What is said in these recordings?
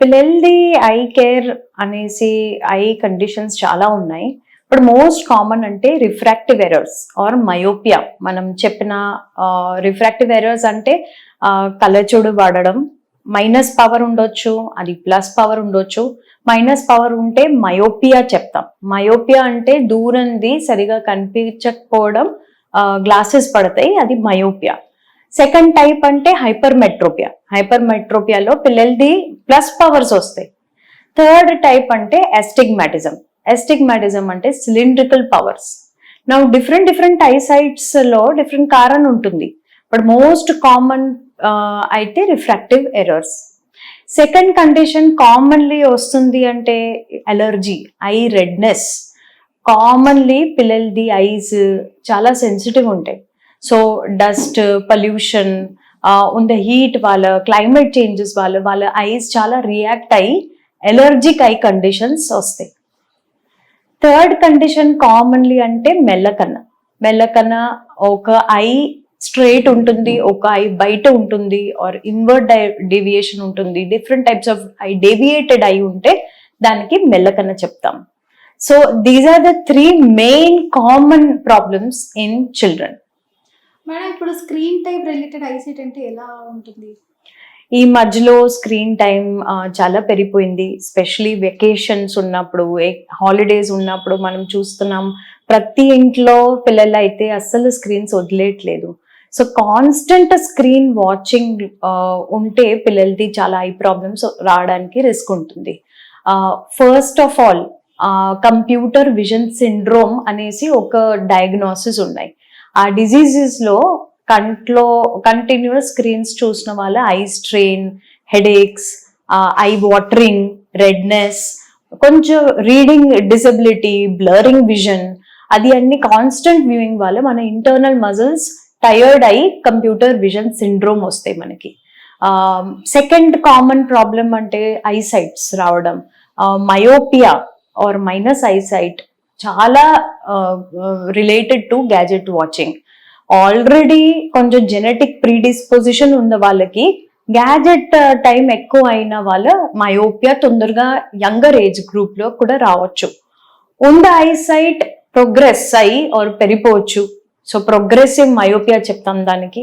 పిల్లల్ది eye care అనేసి eye conditions చాలా ఉన్నాయి. ఇప్పుడు మోస్ట్ కామన్ అంటే రిఫ్రాక్టివ్ ఎర్రర్స్ ఆర్ మయోపియా మనం చెప్పిన రిఫ్రాక్టివ్ ఎర్రర్స్ అంటే కళ్ళచూడు వాడడం మైనస్ పవర్ ఉండొచ్చు అది ప్లస్ పవర్ ఉండొచ్చు. మైనస్ పవర్ ఉంటే మయోపియా చెప్తాం. మయోపియా అంటే దూరంది సరిగా కనిపించకపోవడం గ్లాసెస్ పడతాయి అది మయోపియా సెకండ్ టైప్ అంటే హైపర్ మెట్రోపియా హైపర్ మెట్రోపియాలో పిల్లలది ప్లస్ పవర్స్ వస్తాయి. థర్డ్ టైప్ అంటే ఎస్టిగ్మాటిజం ఎస్టిగ్మాటిజం అంటే సిలిండ్రికల్ పవర్స్ నా డిఫరెంట్ డిఫరెంట్ ఐసైట్స్లో డిఫరెంట్ కారణం ఉంటుంది. బట్ మోస్ట్ కామన్ అయితే refractive errors second condition commonly వస్తుంది అంటే అలర్జీ ఐ రెడ్నెస్ కామన్లీ పిల్లలది ఐస్ చాలా సెన్సిటివ్ ఉంటాయి. సో డస్ట్ పొల్యూషన్ ఉన్న హీట్ వాళ్ళ క్లైమేట్ చేంజెస్ వాళ్ళ వాళ్ళ ఐస్ చాలా రియాక్ట్ అయ్యి ఎలర్జిక్ ఐ కండిషన్స్ వస్తాయి. థర్డ్ కండిషన్ కామన్లీ అంటే మెల్లకన్న. మెల్లకన్న ఒక ఐ స్ట్రైట్ ఉంటుంది ఒక ఐ బయట ఉంటుంది ఆర్ ఇన్వర్ట్ డేవియేషన్ ఉంటుంది. Different types of eye deviated eye ఉంటే దానికి మెల్లకన్న చెప్తాం. So these are the three main common problems in children madam ఇప్పుడు స్క్రీన్ టైం రిలేటెడ్ ఐసైట్ అంటే ఎలా ఉంటుంది? ఈ మధ్యలో స్క్రీన్ టైం చాలా పెరిగిపోయింది. స్పెషలీ వెకేషన్స్ ఉన్నప్పుడు హాలిడేస్ ఉన్నప్పుడు మనం చూస్తున్నాం ప్రతి ఇంట్లో పిల్లలు అయితే అస్సలు స్క్రీన్స్ వదిలేయట్లేదు. సో కాన్స్టెంట్ స్క్రీన్ వాచింగ్ ఉంటే పిల్లలది చాలా ఐ ప్రాబ్లమ్స్ రావడానికి రిస్క్ ఉంటుంది. First of all computer vision syndrome అనేసి ఒక డయాగ్నోసిస్ ఉన్నాయి. ఆ డిజీజెస్లో కంట్లో కంటిన్యూస్ స్క్రీన్స్ చూసిన వాళ్ళ eye strain headaches eye watering redness కొంచెం రీడింగ్ డిసబిలిటీ బ్లరింగ్ విజన్ అది అన్ని కాన్స్టెంట్ వ్యూయింగ్ వల్ల మన ఇంటర్నల్ మజిల్స్ టయర్డ్ అయి కంప్యూటర్ విజన్ సిండ్రోమ్ వస్తాయి మనకి. సెకండ్ కామన్ ప్రాబ్లం అంటే ఐసైట్స్ రావడం. మయోపియా ఆర్ మైనస్ ఐసైట్ చాలా related to gadget watching already కొంచెం జెనెటిక్ ప్రీడిస్పోజిషన్ ఉన్న వాళ్ళకి గ్యాజెట్ టైం ఎక్కువ అయిన వాళ్ళ మయోపియా తొందరగా యంగర్ ఏజ్ గ్రూప్లో కూడా రావచ్చు. ఉన్న ఐసైట్ ప్రోగ్రెస్ అయి ఆర్ పెరిపోవచ్చు సో ప్రోగ్రెసివ్ మయోపియా చెప్తాం దానికి.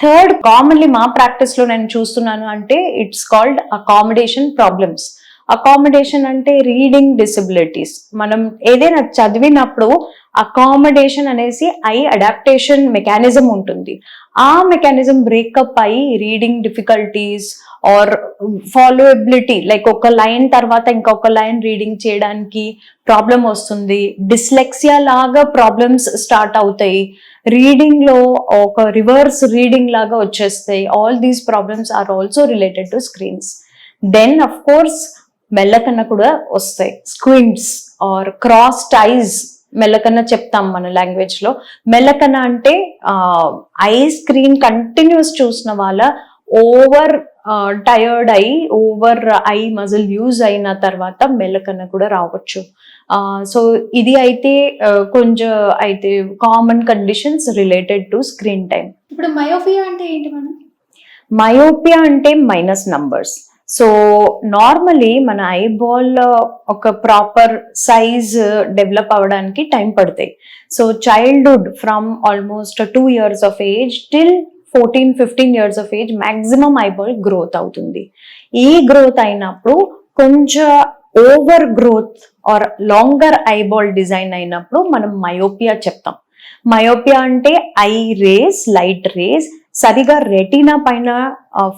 థర్డ్ కామన్లీ మా ప్రాక్టీస్లో నేను చూస్తున్నాను అంటే it's called accommodation problems accommodation అంటే రీడింగ్ డిసబిలిటీస్ మనం ఏదైనా చదివినప్పుడు అకామిడేషన్ అనేసి ఐ అడాప్టేషన్ మెకానిజం ఉంటుంది. ఆ మెకానిజం బ్రేకప్ అయి reading difficulties or followability like ఒక లైన్ తర్వాత ఇంకొక లైన్ రీడింగ్ చేయడానికి ప్రాబ్లం వస్తుంది. డిస్లెక్సియా లాగా ప్రాబ్లమ్స్ స్టార్ట్ అవుతాయి. రీడింగ్లో ఒక రివర్స్ రీడింగ్ లాగా వచ్చేస్తాయి. All these problems are also related to screens then of course మెల్లకన్న కూడా వస్తాయి. స్క్వింట్స్ ఆర్ క్రాస్ టైజ్ మెల్లకన్న చెప్తాం మన లాంగ్వేజ్లో. మెల్లకన్న అంటే ఐ స్క్రీన్ కంటిన్యూస్ చూసిన వాళ్ళ ఓవర్ టయర్డ్ అయి ఓవర్ ఐ మజిల్ యూజ్ అయిన తర్వాత మెల్లకన్న కూడా రావచ్చు. సో ఇది అయితే కొంచెం అయితే common conditions related to screen time ఇప్పుడు మయోఫియా అంటే ఏంటి మేడం? మయోపియా అంటే మైనస్ నంబర్స్ సో నార్మలీ మన ఐబాల్ ఒక ప్రాపర్ సైజ్ డెవలప్ అవ్వడానికి టైం పడతాయి. So childhood from almost two years of age till fourteen fifteen years of age maximum eyeball growth అవుతుంది. ఈ గ్రోత్ అయినప్పుడు కొంచెం over growth or longer eyeball design అయినప్పుడు మనం మయోపియా చెప్తాం. మయోపియా అంటే ఐ రేస్ లైట్ రేస్ సరిగా రెటీనా పైన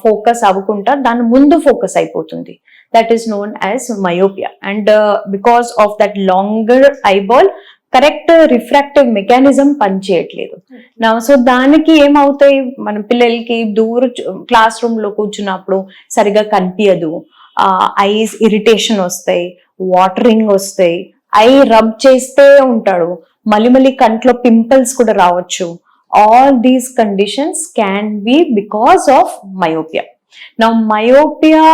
ఫోకస్ అవ్వకుండా దాని ముందు ఫోకస్ అయిపోతుంది. That is known as myopia and because of that longer eyeball correct refractive mechanism పనిచేయట్లేదు. నా సో దానికి ఏమవుతాయి? మన పిల్లలకి దూర క్లాస్ రూమ్లో కూర్చున్నప్పుడు సరిగా కనిపించదు ఐస్ ఇరిటేషన్ వస్తాయి వాటరింగ్ వస్తాయి. ఐ రబ్ చేస్తే ఉంటాడు. మళ్ళీ మళ్ళీ కంట్లో పింపుల్స్ కూడా రావచ్చు. All these conditions can be because of myopia నా మయోపియా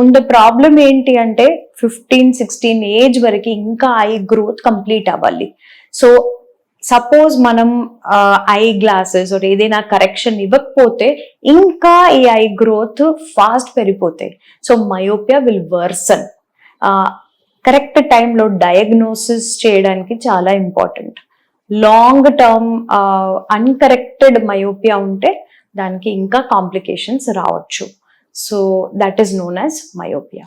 ఉన్న ప్రాబ్లం ఏంటి అంటే ఫిఫ్టీన్ సిక్స్టీన్ ఏజ్ వరకు ఇంకా ఐ గ్రోత్ కంప్లీట్ అవ్వాలి. సో సపోజ్ మనం ఐ గ్లాసెస్ ఏదైనా కరెక్షన్ ఇవ్వకపోతే ఇంకా ఈ ఐ గ్రోత్ ఫాస్ట్ పెరిగిపోతాయి. So myopia will worsen correct టైంలో డయాగ్నోసిస్ చేయడానికి చాలా important long term uncorrected myopia ఉంటే దానికి ఇంకా కాంప్లికేషన్స్ రావచ్చు. So that is known as myopia